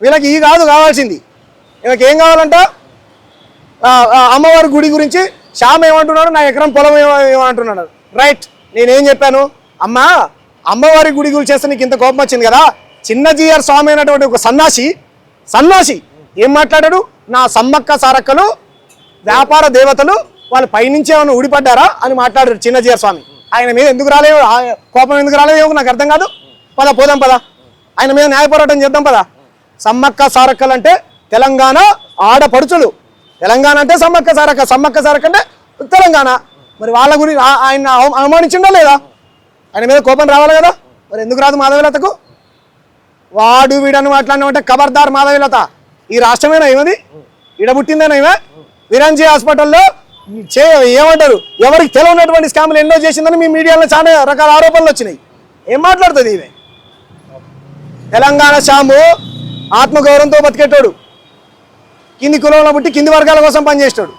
వీళ్ళకి ఈ కాదు కావాల్సింది. వీళ్ళకి ఏం కావాలంట? అమ్మవారి గుడి గురించి శ్యామ్ ఏమంటున్నాడు? నా ఎకరం పొలం ఏమంటున్నాడు? రైట్ నేనేం చెప్పాను? అమ్మా అమ్మవారి గుడి గురించి చేస్తే నీకు ఇంత కోపం వచ్చింది కదా? చిన్న జీఆర్ స్వామి అయినటువంటి ఒక సన్నాసి సన్నాసి ఏం మాట్లాడాడు? నా సమ్మక్క సారక్కలు వ్యాపార దేవతలు వాళ్ళు పైనుంచి ఏమైనా ఊడిపడ్డారా అని మాట్లాడారు చిన్న జీఆర్ స్వామి. ఆయన మీద ఎందుకు రాలేవు? ఆ కోపం ఎందుకు రాలేవు? నాకు అర్థం కాదు. పద పోదాం పద. ఆయన మీద న్యాయ పోరాటం చేద్దాం పదా. సమ్మక్క సారక్కలు అంటే తెలంగాణ ఆడపడుచులు. తెలంగాణ అంటే సమ్మక్క సారక్క సమ్మక్క సారక్క అంటే తెలంగాణ. మరి వాళ్ళ గురించి ఆయన అవ- అవమానించిండా లేదా? ఆయన మీద కోపం రావాలి కదా? మరి ఎందుకు రాదు మాధవీలతకు? వాడు వీడను అట్లాంటి ఖబర్దార్ మాధవీలత. ఈ రాష్ట్రమేనా ఏమది? ఈడ పుట్టిందేనా ఈమె హాస్పిటల్లో చే ఏమంటారు? ఎవరికి తెలియనటువంటి స్కామ్లు ఎన్నో చేసిందని మీ మీడియాలో చాలా రకాల ఆరోపణలు వచ్చినాయి. ఏం మాట్లాడుతుంది ఈమె? తెలంగాణ శాము ఆత్మగౌరవంతో బతికేటోడు. కింది కులంలో పుట్టి కింది వర్గాల కోసం పనిచేస్తాడు